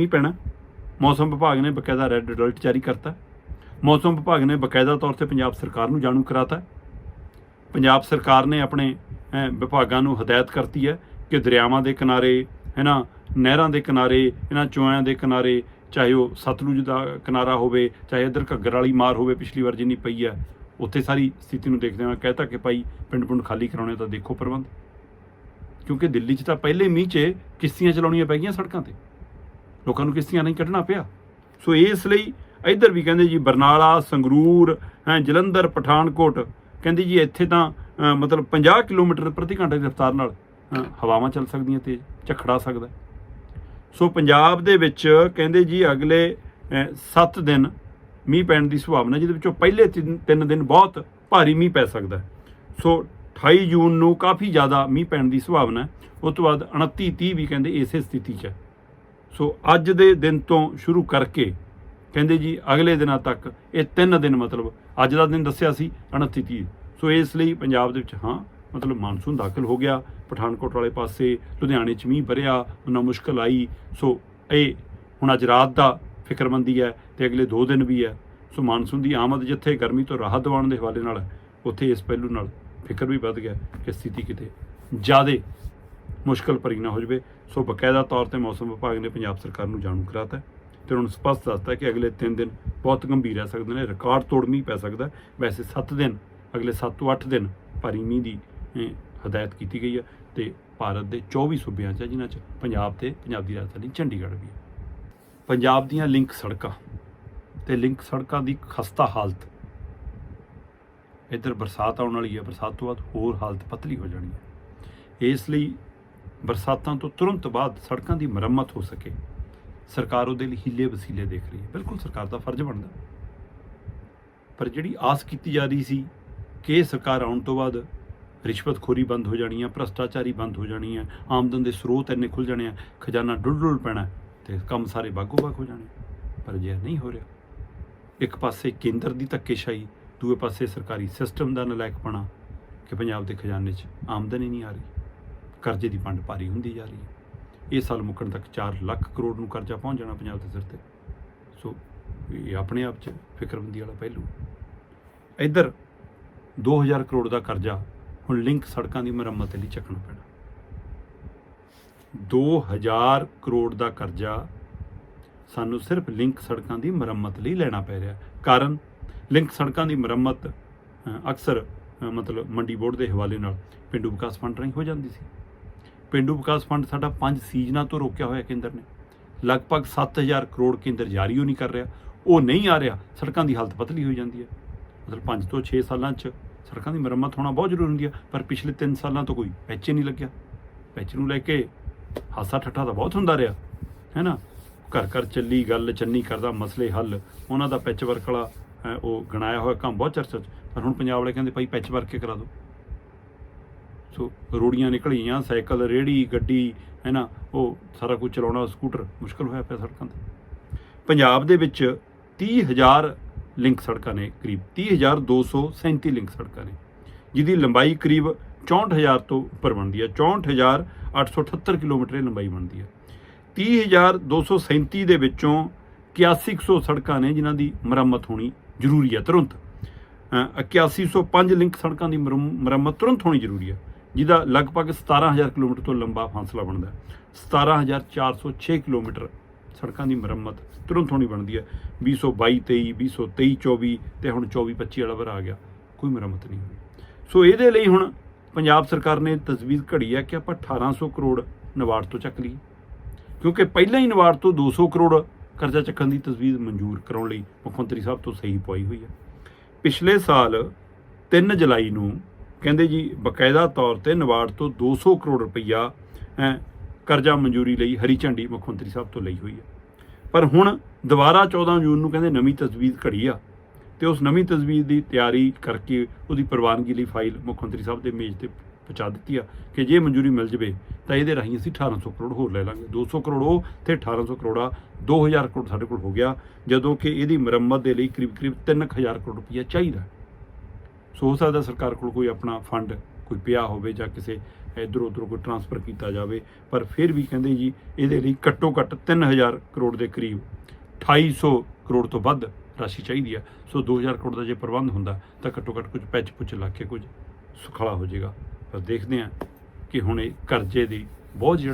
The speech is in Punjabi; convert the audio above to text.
ਮੀਂਹ ਪੈਣਾ। ਮੌਸਮ ਵਿਭਾਗ ਨੇ ਬਕਾਇਦਾ ਰੈੱਡ ਅਲਰਟ ਜਾਰੀ ਕਰਤਾ। ਮੌਸਮ ਵਿਭਾਗ ਨੇ ਬਕਾਇਦਾ ਤੌਰ ਤੇ ਪੰਜਾਬ ਸਰਕਾਰ ਨੂੰ ਜਾਣੂ ਕਰਾਤਾ। ਪੰਜਾਬ ਸਰਕਾਰ ਨੇ ਆਪਣੇ ਵਿਭਾਗਾਂ ਨੂੰ ਹਦਾਇਤ ਕਰਤੀ ਹੈ ਕਿ ਦਰਿਆਵਾਂ ਦੇ ਕਿਨਾਰੇ, ਹੈਨਾ, ਨਹਿਰਾਂ ਦੇ ਕਿਨਾਰੇ, ਇਹਨਾਂ ਚੋਇਆਂ ਦੇ ਕਿਨਾਰੇ, ਚਾਹੇ ਉਹ ਸਤਲੁਜ ਦਾ ਕਿਨਾਰਾ ਹੋਵੇ, ਚਾਹੇ ਇੱਧਰ ਘੱਗਰ ਵਾਲੀ ਮਾਰ ਹੋਵੇ, ਪਿਛਲੀ ਵਾਰ ਜਿੰਨੀ ਪਈ ਹੈ, ਉੱਥੇ ਸਾਰੀ ਸਥਿਤੀ ਨੂੰ ਦੇਖਦੇ ਹਾਂ ਕਹਿਤਾ ਕਿ ਭਾਈ ਪਿੰਡ ਪਿੰਡ ਖਾਲੀ ਕਰਾਉਣੇ ਤਾਂ ਦੇਖੋ ਪ੍ਰਬੰਧ। ਕਿਉਂਕਿ ਦਿੱਲੀ 'ਚ ਤਾਂ ਪਹਿਲੇ ਮੀਂਹ 'ਚ ਕਿਸ਼ਤੀਆਂ ਚਲਾਉਣੀਆਂ ਪੈ ਗਈਆਂ ਸੜਕਾਂ ਤੇ। ਲੋਕਾਂ ਨੂੰ ਕਿਸ਼ਤੀਆਂ ਨਹੀਂ ਕੱਢਣਾ ਪਿਆ। ਸੋ ਇਸ ਲਈ ਇੱਧਰ ਵੀ ਕਹਿੰਦੇ ਜੀ ਬਰਨਾਲਾ, ਸੰਗਰੂਰ, ਹੈਂ, ਜਲੰਧਰ, ਪਠਾਨਕੋਟ, ਕਹਿੰਦੇ ਜੀ ਇੱਥੇ ਤਾਂ ਮਤਲਬ 50 ਕਿਲੋਮੀਟਰ ਪ੍ਰਤੀ ਘੰਟੇ ਦੀ ਰਫ਼ਤਾਰ ਨਾਲ ਹਵਾਵਾਂ ਚੱਲ ਸਕਦੀਆਂ ਤੇਜ਼ ਝਖੜਾ ਸਕਦਾ। ਸੋ ਪੰਜਾਬ ਦੇ ਵਿੱਚ ਕਹਿੰਦੇ ਜੀ ਅਗਲੇ 7 ਦਿਨ ਮੀਂਹ ਪੈਣ ਦੀ ਸੰਭਾਵਨਾ, ਜਿਹਦੇ ਵਿੱਚੋਂ ਪਹਿਲੇ 3 ਦਿਨ ਬਹੁਤ ਭਾਰੀ ਮੀਂਹ ਪੈ ਸਕਦਾ। ਸੋ 28 ਜੂਨ ਨੂੰ ਕਾਫੀ ਜ਼ਿਆਦਾ ਮੀਂਹ ਪੈਣ ਦੀ ਸੰਭਾਵਨਾ ਹੈ। ਉਸ ਤੋਂ ਬਾਅਦ 29 30 ਵੀ ਕਹਿੰਦੇ ਇਸੇ ਸਥਿਤੀ 'ਚ ਹੈ। ਸੋ ਅੱਜ ਦੇ ਦਿਨ ਤੋਂ ਸ਼ੁਰੂ ਕਰਕੇ ਕਹਿੰਦੇ ਜੀ ਅਗਲੇ ਦਿਨਾਂ ਤੱਕ ਇਹ ਤਿੰਨ ਦਿਨ ਮਤਲਬ ਅੱਜ ਦਾ ਦਿਨ ਦੱਸਿਆ ਸੀ 29 30 ਸੋ ਇਸ ਲਈ ਪੰਜਾਬ ਦੇ ਵਿੱਚ ਹਾਂ ਮਤਲਬ ਮਾਨਸੂਨ ਦਾਖਲ ਹੋ ਗਿਆ। ਪਠਾਨਕੋਟ ਵਾਲੇ ਪਾਸੇ ਲੁਧਿਆਣੇ 'ਚ ਮੀਂਹ ਵਰਿਆ ਉਹਨਾਂ ਮੁਸ਼ਕਲ ਆਈ। ਸੋ ਇਹ ਹੁਣ ਅੱਜ ਰਾਤ ਦਾ ਫਿਕਰਮੰਦੀ ਹੈ ਤੇ ਅਗਲੇ 2 ਦਿਨ ਵੀ ਹੈ। ਸੋ ਮਾਨਸੂਨ ਦੀ ਆਮਦ ਜਿੱਥੇ ਗਰਮੀ ਤੋਂ ਰਾਹਤ ਦਿਵਾਉਣ ਦੇ ਹਵਾਲੇ ਨਾਲ ਹੈ, ਉੱਥੇ ਇਸ ਪਹਿਲੂ ਨਾਲ ਫਿਕਰ ਵੀ ਵੱਧ ਗਿਆ ਕਿ ਸਥਿਤੀ ਕਿਤੇ ਜ਼ਿਆਦੇ ਮੁਸ਼ਕਲ ਭਰੀ ਨਾ ਹੋ ਜਾਵੇ। ਸੋ ਬਕਾਇਦਾ ਤੌਰ ਤੇ ਮੌਸਮ ਵਿਭਾਗ ਨੇ ਪੰਜਾਬ ਸਰਕਾਰ ਨੂੰ ਜਾਣੂ ਕਰਾਤਾ ਹੈ ਤੇ ਹੁਣ ਸਪਸ਼ਟ ਦੱਸਤਾ ਕਿ ਅਗਲੇ 3 ਦਿਨ ਬਹੁਤ ਗੰਭੀਰ ਰਹਿ ਸਕਦੇ ਨੇ, ਰਿਕਾਰਡ ਤੋੜ ਮੀਂਹ ਪੈ ਸਕਦਾ ਵੈਸੇ 7 ਦਿਨ, ਅਗਲੇ 7 ਤੋਂ 8 ਦਿਨ ਭਾਰੀ ਮੀਂਹ ਦੀ ਹਦਾਇਤ ਕੀਤੀ ਗਈ ਹੈ ਤੇ ਭਾਰਤ ਦੇ 24 ਸੂਬਿਆਂ 'ਚ ਜਿਨ੍ਹਾਂ 'ਚ ਪੰਜਾਬ ਤੇ ਪੰਜਾਬ ਦੀ ਰਾਜਧਾਨੀ ਚੰਡੀਗੜ੍ਹ ਵੀ ਹੈ। ਪੰਜਾਬ ਦੀਆਂ ਲਿੰਕ ਸੜਕਾਂ ਤੇ ਲਿੰਕ ਸੜਕਾਂ ਦੀ ਖਸਤਾ ਹਾਲਤ, ਇੱਧਰ ਬਰਸਾਤ ਆਉਣ ਵਾਲੀ ਹੈ, ਬਰਸਾਤ ਤੋਂ ਬਾਅਦ ਹੋਰ ਹਾਲਤ ਪਤਲੀ ਹੋ ਜਾਣੀ ਹੈ। ਇਸ ਲਈ ਬਰਸਾਤਾਂ ਤੋਂ ਤੁਰੰਤ ਬਾਅਦ ਸੜਕਾਂ ਦੀ ਮੁਰੰਮਤ ਹੋ ਸਕੇ। ਸਰਕਾਰ ਉਹਦੇ ਲਈ ਹੀਲੇ ਵਸੀਲੇ ਦੇਖ ਰਹੀ ਹੈ। ਬਿਲਕੁਲ ਸਰਕਾਰ ਦਾ ਫਰਜ਼ ਬਣਦਾ। ਪਰ ਜਿਹੜੀ ਆਸ ਕੀਤੀ ਜਾ ਰਹੀ ਸੀ ਕਿ ਸਰਕਾਰ ਆਉਣ ਤੋਂ ਬਾਅਦ ਰਿਸ਼ਵਤਖੋਰੀ ਬੰਦ ਹੋ ਜਾਣੀ ਹੈ, ਭ੍ਰਸ਼ਟਾਚਾਰੀ ਬੰਦ ਹੋ ਜਾਣੀ ਹੈ, ਆਮਦਨ ਦੇ ਸਰੋਤ ਇੰਨੇ ਖੁੱਲ ਜਾਣੇ ਆ ਖਜ਼ਾਨਾ ਡੁੱਲ ਡੁੱਲ ਪੈਣਾ ਤੇ ਕੰਮ ਸਾਰੇ ਬਾਗੋ ਬਾਗ ਹੋ ਜਾਣੇ ਪਰ ਜੇ ਨਹੀਂ ਹੋ ਰਿਹਾ। ਇੱਕ ਪਾਸੇ ਕੇਂਦਰ ਦੀ ਧੱਕੇਸ਼ਾਹੀ, ਦੂਏ ਪਾਸੇ ਸਰਕਾਰੀ ਸਿਸਟਮ ਦਾ ਨਲਾਇਕਪਣਾ ਕਿ ਪੰਜਾਬ ਦੇ ਖਜ਼ਾਨੇ 'ਚ ਆਮਦਨ ਹੀ ਨਹੀਂ ਆ ਰਹੀ। ਕਰਜ਼ੇ ਦੀ ਪੰਡ ਭਾਰੀ ਹੁੰਦੀ ਜਾ ਰਹੀ ਹੈ। ਇਹ ਸਾਲ ਮੁੱਕਣ ਤੱਕ 4 ਲੱਖ ਕਰੋੜ ਨੂੰ ਕਰਜ਼ਾ ਪਹੁੰਚ ਜਾਣਾ ਪੰਜਾਬ ਦੇ ਸਿਰ ਤੇ। ਸੋ ਇਹ ਆਪਣੇ ਆਪ 'ਚ ਫਿਕਰਮੰਦੀ ਵਾਲਾ ਪਹਿਲੂ ਇੱਧਰ 2000 ਕਰੋੜ ਦਾ ਕਰਜ਼ਾ ਹੁਣ ਲਿੰਕ ਸੜਕਾਂ ਦੀ ਮੁਰੰਮਤ ਲਈ ਚੱਕਣਾ ਪੈਣਾ। 2000 ਕਰੋੜ ਦਾ ਕਰਜ਼ਾ ਸਾਨੂੰ ਸਿਰਫ ਲਿੰਕ ਸੜਕਾਂ ਦੀ ਮੁਰੰਮਤ ਲਈ ਲੈਣਾ ਪੈ ਰਿਹਾ ਕਾਰਨ ਲਿੰਕ ਸੜਕਾਂ ਦੀ ਮੁਰੰਮਤ ਅਕਸਰ ਮਤਲਬ ਮੰਡੀ ਬੋਰਡ ਦੇ ਹਵਾਲੇ ਨਾਲ ਪਿੰਡੂ ਵਿਕਾਸ ਫੰਡ ਰਾਹੀਂ ਹੋ ਜਾਂਦੀ ਸੀ। ਪਿੰਡੂ ਵਿਕਾਸ ਫੰਡ ਸਾਡਾ ਪੰਜ ਸੀਜ਼ਨਾਂ ਤੋਂ ਰੋਕਿਆ ਹੋਇਆ ਕੇਂਦਰ ਨੇ। ਲਗਭਗ 7000 ਕਰੋੜ ਕੇਂਦਰ ਜਾਰੀ ਹੋ ਨਹੀਂ ਕਰ ਰਿਹਾ। ਉਹ ਨਹੀਂ ਆ ਰਿਹਾ, ਸੜਕਾਂ ਦੀ ਹਾਲਤ ਪਤਲੀ ਹੋਈ ਜਾਂਦੀ ਹੈ। ਮਤਲਬ 5 ਤੋਂ 6 ਸਾਲਾਂ 'ਚ ਸੜਕਾਂ ਦੀ ਮੁਰੰਮਤ ਹੋਣਾ ਬਹੁਤ ਜ਼ਰੂਰੀ ਹੁੰਦੀ ਹੈ, ਪਰ ਪਿਛਲੇ 3 ਸਾਲਾਂ ਤੋਂ ਕੋਈ ਪੈਚ ਨਹੀਂ ਲੱਗਿਆ। ਪੈਚ ਨੂੰ ਲੈ ਕੇ ਹਾਸਾ ਠੱਠਾ ਤਾਂ ਬਹੁਤ ਹੁੰਦਾ ਰਿਹਾ, ਹੈ ਨਾ? ਘਰ ਘਰ ਚੱਲੀ ਗੱਲ, ਚੰਨੀ ਕਰਦਾ ਮਸਲੇ ਹੱਲ, ਉਹਨਾਂ ਦਾ ਪੈਚ ਵਰਕ ਵਾਲਾ ਉਹ ਗਣਾਇਆ ਹੋਇਆ ਕੰਮ ਬਹੁਤ ਚਰਚਾ 'ਚ, ਪਰ ਹੁਣ ਪੰਜਾਬ ਵਾਲੇ ਕਹਿੰਦੇ, ਭਾਈ, ਪੈਚ ਵਰਕ ਕੇ ਕਰਾ ਦਿਓ। ਸੋ ਰੋੜੀਆਂ ਨਿਕਲੀਆਂ ਸਾਈਕਲ ਰੇੜੀ ਗੱਡੀ ਹੈ ਨਾ ਉਹ ਸਾਰਾ ਕੁਝ ਚਲਾਉਣਾ ਸਕੂਟਰ ਮੁਸ਼ਕਲ ਹੋਇਆ ਪਿਆ ਸੜਕਾਂ ਤੇ। ਪੰਜਾਬ ਦੇ ਵਿੱਚ 30000 ਲਿੰਕ ਸੜਕਾਂ ਨੇ ਕਰੀਬ 30237 ਲਿੰਕ ਸੜਕਾਂ ਨੇ ਜਿਹਦੀ ਲੰਬਾਈ ਕਰੀਬ 64000 ਤੋਂ ਉੱਪਰ ਬਣਦੀ ਹੈ। 64878 ਕਿਲੋਮੀਟਰ ਇਹ ਲੰਬਾਈ ਬਣਦੀ ਹੈ। 30237 ਦੇ ਵਿੱਚੋਂ 8100 ਸੜਕਾਂ ਨੇ ਜਿਨ੍ਹਾਂ ਦੀ ਮੁਰੰਮਤ ਹੋਣੀ ਜ਼ਰੂਰੀ ਹੈ ਤੁਰੰਤ। ਅ, 8105 ਲਿੰਕ ਸੜਕਾਂ ਦੀ ਮੁਰੰਮ- ਮੁਰੰਮਤ ਤੁਰੰਤ ਹੋਣੀ ਜ਼ਰੂਰੀ ਹੈ। ਜਿਹਦਾ ਲਗਭਗ 17000 ਕਿਲੋਮੀਟਰ ਤੋਂ ਲੰਬਾ ਫਾਸਲਾ ਬਣਦਾ ਹੈ। 17406 ਕਿਲੋਮੀਟਰ ਸੜਕਾਂ ਦੀ ਮੁਰੰਮਤ ਤੁਰੰਤ ਹੋਣੀ ਬਣਦੀ ਹੈ। 2022 23 2023 24 ਤੇ ਹੁਣ 24 25 ਵਾਲਾ ਵਰ ਆ ਗਿਆ। ਕੋਈ ਮੁਰੰਮਤ ਨਹੀਂ ਹੋਈ। ਸੋ ਇਹਦੇ ਲਈ ਹੁਣ ਪੰਜਾਬ ਸਰਕਾਰ ਨੇ ਤਜਵੀਜ਼ ਘੜੀ ਹੈ ਕਿ ਆਪਾਂ 1800 ਕਰੋੜ ਨਵਾਰਡ ਤੋਂ ਚੱਕ ਲਈਏ। ਕਿਉਂਕਿ ਪਹਿਲਾਂ ਹੀ ਨਵਾਰਡ ਤੋਂ 200 ਕਰੋੜ ਕਰਜ਼ਾ ਚੱਕਣ ਦੀ ਤਜਵੀਜ਼ ਮਨਜ਼ੂਰ ਕਰਾਉਣ ਲਈ ਮੁੱਖ ਮੰਤਰੀ ਸਾਹਿਬ ਤੋਂ ਸਹੀ ਪਵਾਈ ਹੋਈ ਹੈ। ਪਿਛਲੇ ਸਾਲ 3 ਜੁਲਾਈ ਨੂੰ ਕਹਿੰਦੇ ਜੀ ਬਕਾਇਦਾ ਤੌਰ ਤੇ ਨਵਾੜ ਤੋਂ 200 ਕਰੋੜ ਰੁਪਈਆ ਅਹ, ਕਰਜ਼ਾ ਮਨਜ਼ੂਰੀ ਲਈ ਹਰੀ ਝੰਡੀ ਮੁੱਖ ਮੰਤਰੀ ਸਾਹਿਬ ਤੋਂ ਲਈ ਹੋਈ ਹੈ। ਪਰ ਹੁਣ ਦੁਬਾਰਾ 14 ਜੂਨ ਨੂੰ ਕਹਿੰਦੇ ਨਵੀਂ ਤਜਵੀਜ਼ ਘੜੀ ਆ ਤੇ ਉਸ ਨਵੀਂ ਤਜਵੀਜ਼ ਦੀ ਤਿਆਰੀ ਕਰਕੇ ਉਹਦੀ ਪ੍ਰਵਾਨਗੀ ਲਈ ਫਾਈਲ ਮੁੱਖ ਮੰਤਰੀ ਸਾਹਿਬ ਦੇ ਮੇਜ਼ ਤੇ ਪਹੁੰਚਾ ਦਿੱਤੀ ਆ ਕਿ ਜੇ ਮਨਜ਼ੂਰੀ ਮਿਲ ਜਵੇ ਤਾਂ ਇਹਦੇ ਰਾਹੀਂ ਅਸੀਂ 1800 ਕਰੋੜ ਹੋਰ ਲੈ ਲਾਂਗੇ। 200 ਕਰੋੜ ਉਹ ਤੇ 1800 ਕਰੋੜ ਆ 2000 ਕਰੋੜ ਸਾਡੇ ਕੋਲ ਹੋ ਗਿਆ ਜਦੋਂ ਕਿ ਇਹਦੀ ਮੁਰੰਮਤ ਦੇ ਲਈ ਕਰੀਬ ਕਰੀਬ 3000 ਕਰੋੜ ਰੁਪਈਆ ਚਾਹੀਦਾ ਸੋ ਹੋ ਸਕਦਾ ਸਰਕਾਰ ਕੋਲ ਕੋਈ ਆਪਣਾ ਫੰਡ, ਕੋਈ ਪਿਆ ਹੋਵੇ ਜਾਂ ਕਿਸੇ ਇਧਰੋਂ ਉਧਰੋਂ ਕੋਈ ਟਰਾਂਸਫਰ ਕੀਤਾ ਜਾਵੇ, ਪਰ ਫਿਰ ਵੀ ਕਹਿੰਦੇ ਜੀ ਇਹਦੇ ਲਈ ਘੱਟੋ ਘੱਟ 3000 ਕਰੋੜ ਦੇ ਕਰੀਬ 2800 ਕਰੋੜ ਤੋਂ ਵੱਧ ਰਾਸ਼ੀ ਚਾਹੀਦੀ ਆ। ਸੋ 2000 ਕਰੋੜ ਦਾ ਜੇ ਪ੍ਰਬੰਧ ਹੁੰਦਾ, ਤਾਂ ਘੱਟੋ ਘੱਟ ਕੁਝ ਪੈਚ ਪੁੱਛ ਲਾ ਕੇ ਕੁਝ ਸੁਖਾਲਾ ਹੋ ਜਾਏਗਾ। ਪਰ ਦੇਖਦੇ ਹਾਂ ਕਿ ਹੁਣ ਇਹ ਕਰਜ਼ੇ ਦੀ ਬਹੁਤ ਜਿਹੜਾ